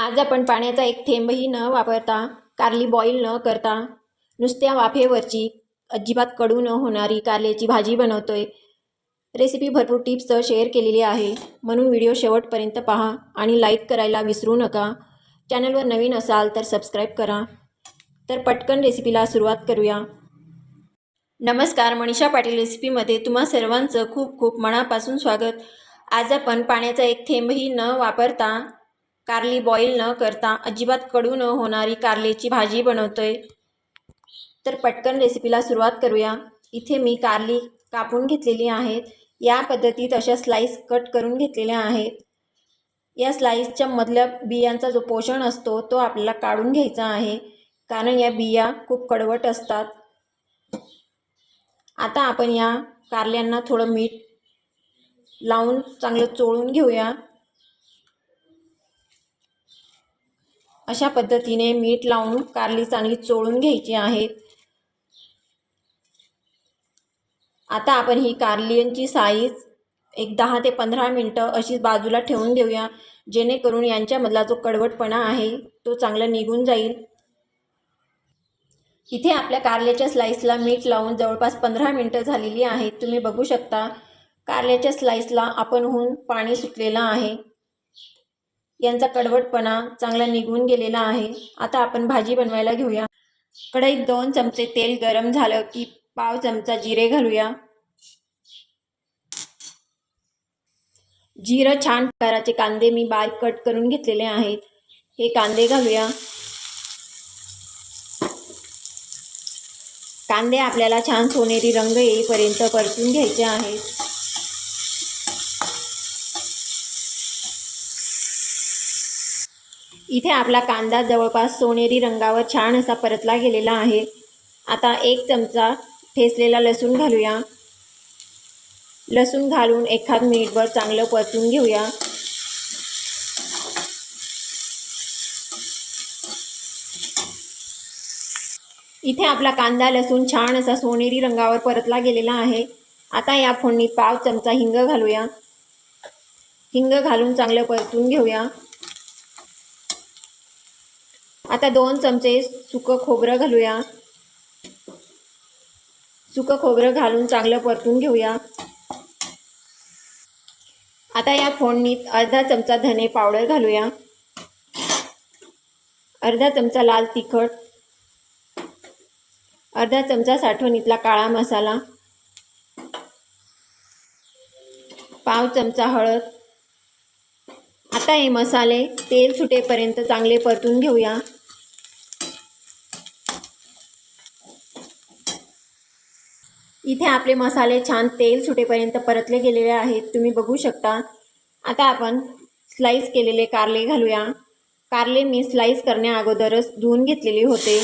आज आपण पाण्याचा एक थेंबही न वापरता कारली बॉईल न करता नुसत्या वाफेवरची अजिबात कडू न होणारी कारल्याची भाजी बनवतोय. रेसिपी भरपूर टिप्स शेअर केलेली आहे. म्हणून व्हिडिओ शेवटपर्यंत पहा आणि लाईक करायला विसरू नका. चॅनलवर नवीन असाल तर सबस्क्राईब करा. तर पटकन रेसिपीला सुरुवात करूया. नमस्कार मनीषा पाटील रेसिपीमध्ये तुम्हा सर्वांचं खूप खूप मनापासून स्वागत. आज आपण पाण्याचा एक थेंबही न वापरता कारली बॉईल न करता अजिबात कडू न होणारी कारलीची भाजी बनवतोय. तर पटकन रेसिपीला सुरुवात करूया. इथे मी कारली कापून घेतलेली आहेत. या पद्धतीत अशा स्लाईस कट करून घेतलेल्या आहेत. या स्लाईसच्या मधल्या बियांचा जो पोषण असतो तो आपल्याला काढून घ्यायचा आहे. कारण या बिया खूप कडवट असतात. आता आपण या कारल्यांना थोडं मीठ लावून चांगलं चोळून घेऊया. अशा पद्धतीने मीठ लावून कारली चांगली चोळून घ्यायची आहेत आता आपण ही कारलियांची साईज एक दहा ते पंधरा मिनटं अशीच बाजूला ठेवून देऊया जेणेकरून यांच्यामधला जो कडवटपणा आहे तो चांगला निघून जाईल. इथे आपल्या कारल्याच्या स्लाईसला मीठ लावून जवळपास पंधरा मिनटं झालेली आहेत. तुम्ही बघू शकता कारल्याच्या स्लाईसला आपण होऊन पाणी सुटलेलं आहे. यांचा कडवटपणा चांगला निघून गेलेला आहे. आता आपण भाजी बनवायला घेऊया. कढईत दोन चमचे तेल गरम झालं की पाव चमचा जिरे घालूया. जिरं छान प्रकाराचे कांदे मी बारीक कट करून घेतलेले आहेत. हे कांदे घालूया. कांदे आपल्याला छान सोनेरी रंग येईपर्यंत परतून घ्यायचे आहेत. इथे आपला कांदा जवळपास सोनेरी रंगावर छान असा परतला गेलेला आहे. आता एक चमचा ठेचलेला लसूण घालूया. लसूण घालून एखाद मिनिटभर चांगलं परतून घेऊया. इथे आपला कांदा लसूण छान असा सोनेरी रंगावर परतला गेलेला आहे. आता या फोडणीत पाव चमचा हिंग घालूया. हिंग घालून चांगलं परतून घेऊया. आता दोन चमचे सुकं खोबरं घालूया. सुकं खोबरं घालून चांगलं परतून घेऊया. आता या फोडणीत अर्धा चमचा धने पावडर घालूया. अर्धा चमचा लाल तिखट. अर्धा चमचा साठवणीतला काळा मसाला. पाव चमचा हळद. आता हे मसाले तेल सुटेपर्यंत चांगले परतून घेऊया. इथे आपले मसाले छान तेल सुटेपर्यंत परतले गेलेले आहेत. तुम्ही बघू शकता. आता आपण स्लाईस केलेले कारले घालूया. कारले मी स्लाईस करण्या अगोदरच धुवून घेतलेले होते.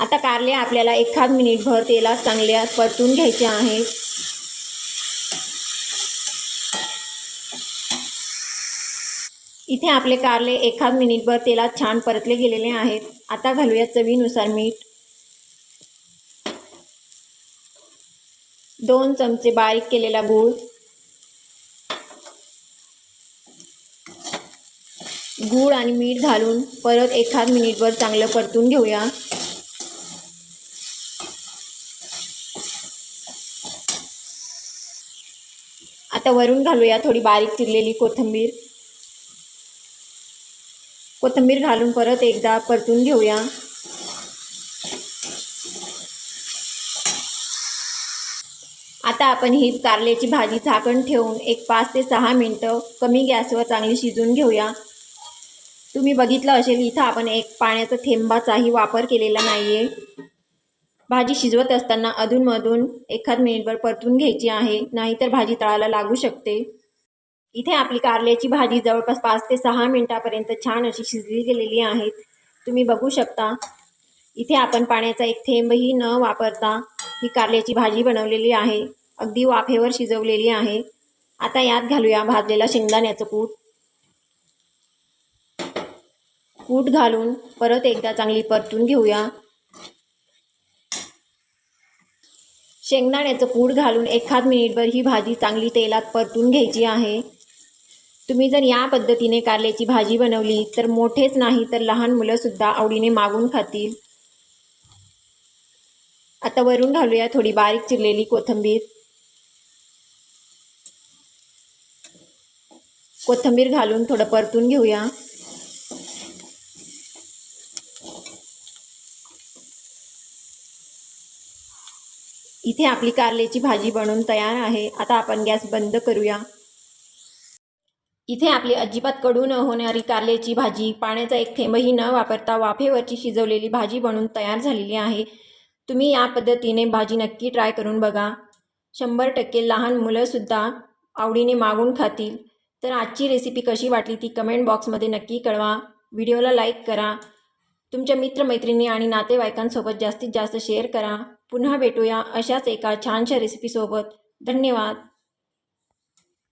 आता कारले आपल्याला एखाद मिनिटभर तेलात चांगल्या परतून घ्यायचे आहेत. इथे आपले कारले एखाद मिनिटभर तेलात छान परतले गेलेले आहेत. आता घालूया चवीनुसार मीठ. दोन चमचे बारीक केलेला गूळ. गूळ आणि मीठ घालून परत एखाद मिनिटभर चांगलं परतून घेऊया. आता वरून घालूया थोडी बारीक चिरलेली कोथिंबीर. कोथिंबीर घालून परत एकदा परतून घेऊया. आता आपण ही कारल्याची भाजी झाकण ठेवून एक पाच ते सहा मिनटं कमी गॅसवर चांगली शिजून घेऊया. तुम्ही बघितलं असेल इथं आपण एक पाण्याचा थेंबाचाही वापर केलेला नाही आहे भाजी शिजवत असताना अधूनमधून एखाद मिनिटभर परतून घ्यायची आहे नाहीतर भाजी तळाला लागू शकते. इथे आपली कारल्याची भाजी जवळपास पाच ते सहा मिनटापर्यंत छान अशी शिजली गेलेली आहेत. तुम्ही बघू शकता. इथे आपण पाण्याचा एक थेंबही न वापरता ही कारल्याची भाजी बनवलेली आहे. अगदी वाफेवर शिजवलेली आहे. आता यात घालूया भाजलेला शेंगदाण्याचं कूट. कूट घालून परत एकदा चांगली परतून घेऊया. शेंगदाण्याचं कूट घालून एखाद मिनिटभर ही भाजी चांगली तेलात परतून घ्यायची आहे. तुम्ही जर या पद्धतीने कारल्याची भाजी बनवली तर मोठेच नाही तर लहान मुलंसुद्धा आवडीने मागून खातील. आता वरून घालूया थोडी बारीक चिरलेली कोथिंबीर. कोथिंबीर घालून थोडं परतून घेऊया. इथे आपली कारल्याची भाजी बनवून तयार आहे. आता आपण गॅस बंद करूया. इथे आपली अजिबात कडू न होणारी कारल्याची भाजी पाण्याचा एक थेंबही न वापरता वाफेवरची शिजवलेली भाजी बनून तयार झालेली आहे. तुम्ही या पद्धतीने भाजी नक्की ट्राय करून बघा. शंभर टक्के लहान मुलंसुद्धा आवडीने मागून खातील. तर आजची रेसिपी कशी वाटली ती कमेंट बॉक्समध्ये नक्की कळवा. व्हिडिओला लाईक करा. तुमच्या मित्रमैत्रिणी आणि नातेवाईकांसोबत जास्तीत जास्त शेअर करा. पुन्हा भेटूया अशाच एका छानशा रेसिपीसोबत धन्यवाद.